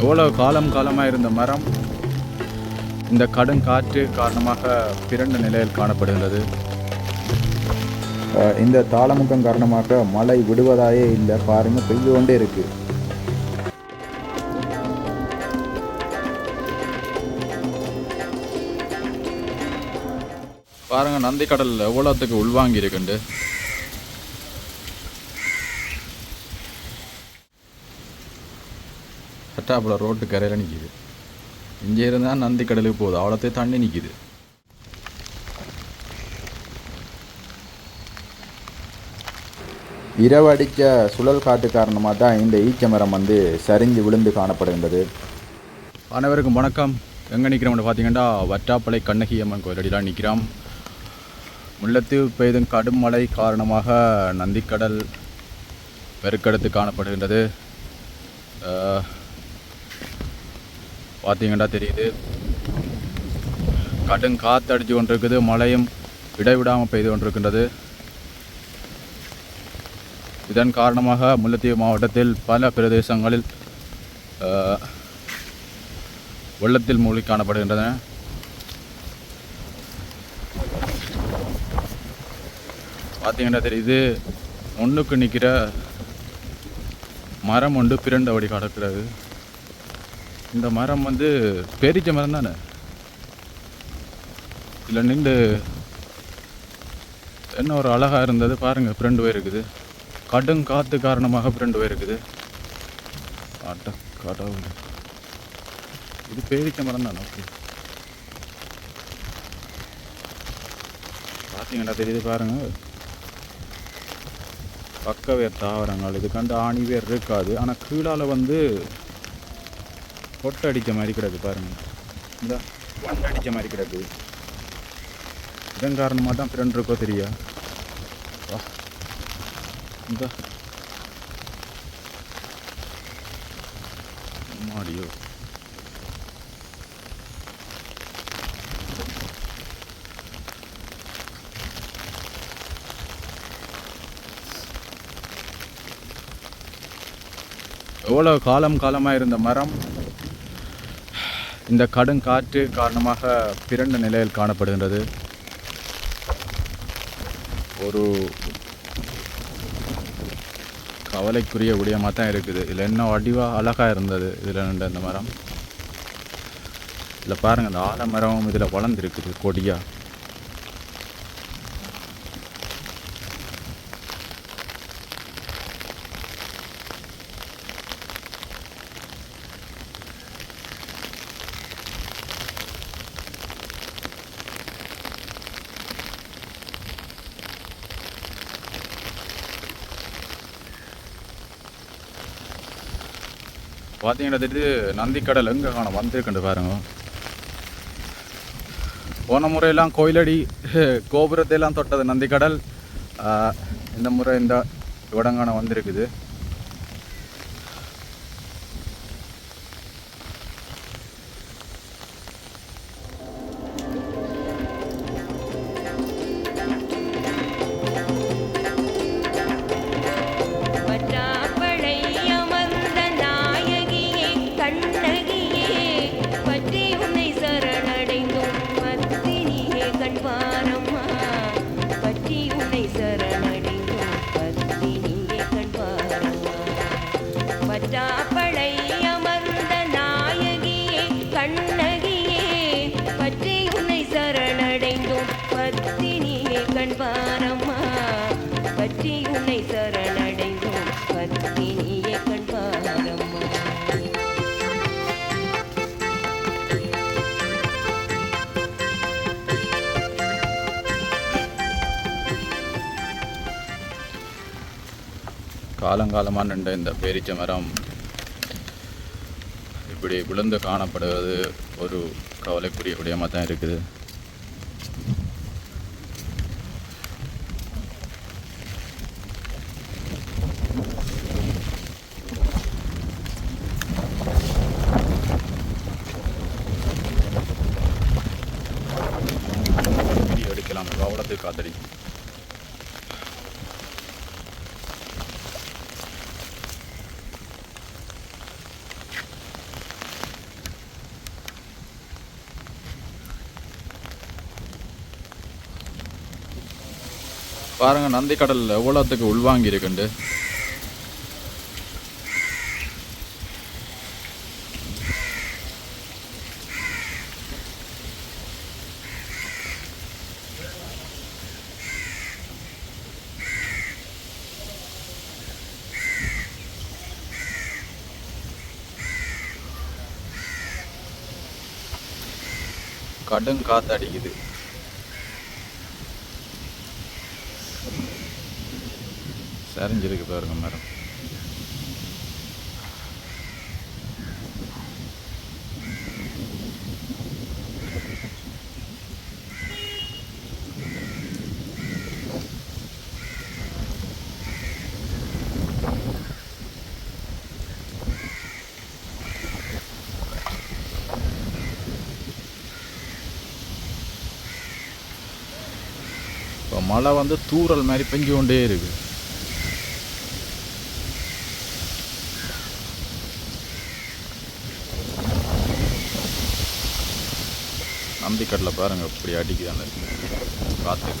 எவ்வளோ காலம் காலமாக இருந்த மரம் இந்த கடும் காற்று காரணமாக பிறண்ட நிலையில் காணப்படுகிறது. இந்த தாளமுக்கம் காரணமாக மழை விடுவதாயே இல்லை பாருங்க பெய்து கொண்டே இருக்கு. பாருங்க நந்தி கடல் எவ்வளோத்துக்கு உள்வாங்கி இருக்குண்டு சட்டாப்புல ரோட்டு கரையில் நிற்கிது இங்கே இருந்தால் நந்தி கடலுக்கு போகுது. அவ்வளோத்தே தண்ணி நிற்கிது இரவடித்த சுழல் காற்று காரணமாக தான் இந்த மரம் வந்து சரிஞ்சு விழுந்து காணப்படுகின்றது. அனைவருக்கும் வணக்கம். எங்கே நிற்கிறோம்னு பார்த்தீங்கன்னா வட்டாப்பளை கண்ணகி அம்மன் கோயிலடிலாம் நிற்கிறோம் முல்லத்தீவு பெய்தும் கடும் மழை காரணமாக நந்திக்கடல் பெருக்கெடுத்து காணப்படுகின்றது. பார்த்தீங்கன்னா தெரியுது. கடும் காற்று அடித்து கொண்டிருக்குது. மழையும் இடைவிடாமல் பெய்து கொண்டிருக்கின்றது. இதன் காரணமாக முல்லைத்தீவு மாவட்டத்தில் பல பிரதேசங்களில் வெள்ளத்தில் மூழ்கி காணப்படுகின்றன. பார்த்தீங்கன்னா தெரியுது ஒன்றுக்கு நிற்கிற மரம் ஒன்று பிறண்ட வழி கிடக்கிறது இந்த மரம் வந்து பெரிச்ச மரம் தானே? இதில் நின்று என்ன ஒரு அழகாக இருந்தது? பாருங்கள் பிறண்டு போயிருக்குது. கடும் காற்று காரணமாக பிறண்டு போயிருக்குது. அட கடவுளே. இது பேரிச்ச மரம் தானே? ஓகே. பார்த்தீங்கன்னா தெரியுது பாருங்க. பக்கவேர் தாவரங்கள். இது கண்டு ஆணி வேர் இருக்காது. ஆனால் கீழால் வந்து கொட்டை அடித்த மாதிரி கிடக்கு பாருங்கள் இந்த கொட்டை அடித்த மாதிரி கிடக்கு. இதன் காரணமாக தான் ஃப்ரெண்ட் இருக்கோ தெரியா? வா. இந்த. மாடியோ எவ்வளோ காலம் காலமாக இருந்த மரம்? இந்த கடும் காற்று காரணமாக பிறண்ட நிலையில் காணப்படுகின்றது. ஒரு கவலைக்குரிய விடயமாக தான் இருக்குது. இதில் என்ன வடிவாக அழகாக இருந்தது இதில் நின்ற இந்த மரம். இதில் பாருங்கள் அந்த ஆலமரமும் இதில் வளர்ந்துருக்குது கொடியாக பார்த்தீங்கன்னா திட்டு நந்திக்கடல் எங்கே காணும்? வந்திருக்குண்டு பாருங்க. போன முறையெல்லாம் கோயிலடி கோபுரத்தையெல்லாம் தொட்டது நந்திக்கடல். இந்த முறை இந்த இடங்கான வந்திருக்குது. பத்தினியே கண்பாரம்மா பற்றி உன்னை சரணடைந்தோம் பத்தினியே கண்பாரம்மா காலங்காலமாக நின்ற இந்த பேரிச்ச மரம் இப்படி விழுந்து காணப்படுவது ஒரு கவலைக்குரிய விடயமாக தான் இருக்குது. കാത്തിരിക്കലാണ് അവിടത്തെ കാത്തിരിക്കും பாருங்கள் நந்தி கடலில் எவ்வளோத்துக்கு உள்வாங்கி இருக்குண்டு கடும் காத்து அடிக்குது. சரிஞ்சிருக்கு பாருங்க மரம் மழை வந்து தூறல் மாதிரி பெஞ்சு கொண்டே இருக்கு. நந்திக்கடலை பாருங்க இப்படி அடிக்குதாங்க காத்து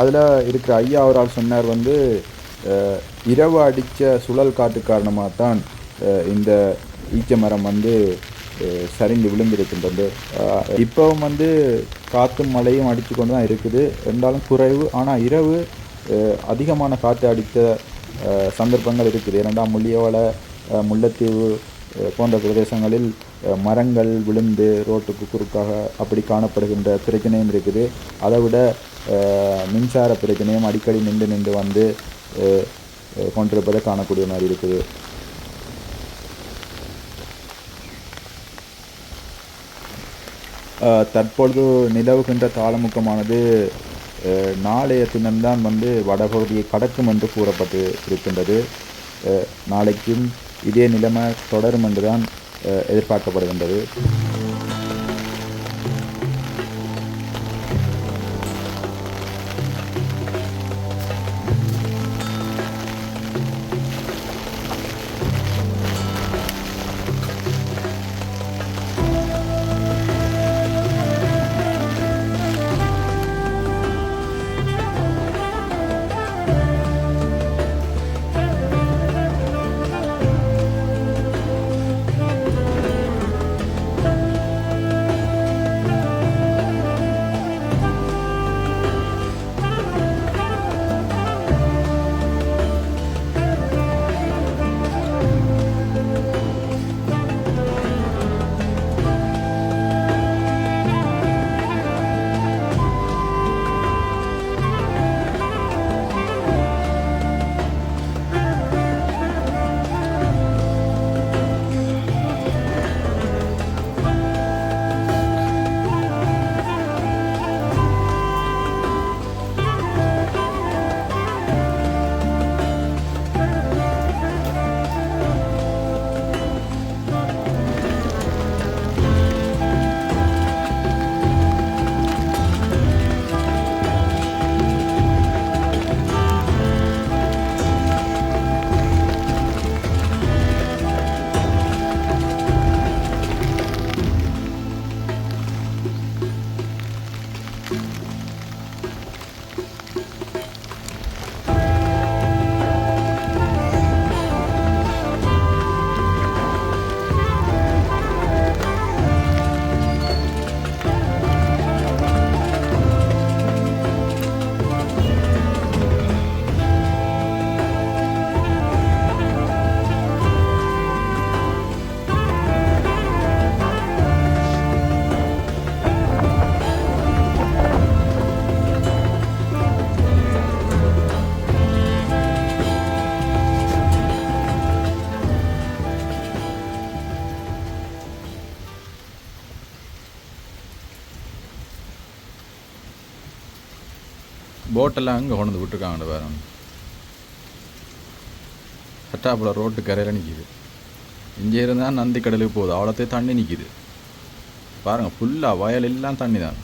அதில் இருக்கிற ஐயா அவரால் சொன்னார் வந்து இரவு அடித்த சுழல் காற்று காரணமாக தான் இந்த ஈச்ச மரம் வந்து சரிந்து விழுந்திருக்கின்றது. இப்போவும் வந்து காற்றும் மழையும் அடித்து கொண்டு தான் இருக்குது. இருந்தாலும் குறைவு ஆனால் இரவு அதிகமான காற்று அடித்த சந்தர்ப்பங்கள் இருக்குது. இரண்டாம் முள்ளியவளை முல்லைத்தீவு போன்ற பிரதேசங்களில் மரங்கள் விழுந்து ரோட்டுக்கு குறுக்காக அப்படி காணப்படுகின்ற பிரச்சனையும் இருக்குது. அதை விட மின்சார பிரச்சனையும் அடிக்கடி நின்று நின்று வந்து கொண்டிருப்பதை காணக்கூடிய மாதிரி இருக்குது. தற்பொழுது நிலவுகின்ற தாளமுக்கமானது நாளைய தினம்தான் வந்து வடபகுதியை கடக்கும் என்று கூறப்பட்டு இருக்கின்றது. நாளைக்கும் இதே நிலைமை தொடரும் என்றுதான் எதிர்பார்க்கப்படுகின்றது. போட்டெல்லாம் அங்கே கொண்டு வந்து விட்டுருக்காங்க பாருங்க சட்டாப்புல ரோட்டு கரையில் நிற்கிது இங்கே இருந்தால் நந்தி கடலுக்கு போகுது. அவ்வளோத்தையும் தண்ணி நிற்கிது பாருங்கள் ஃபுல்லாக வயல் எல்லாம் தண்ணி தான்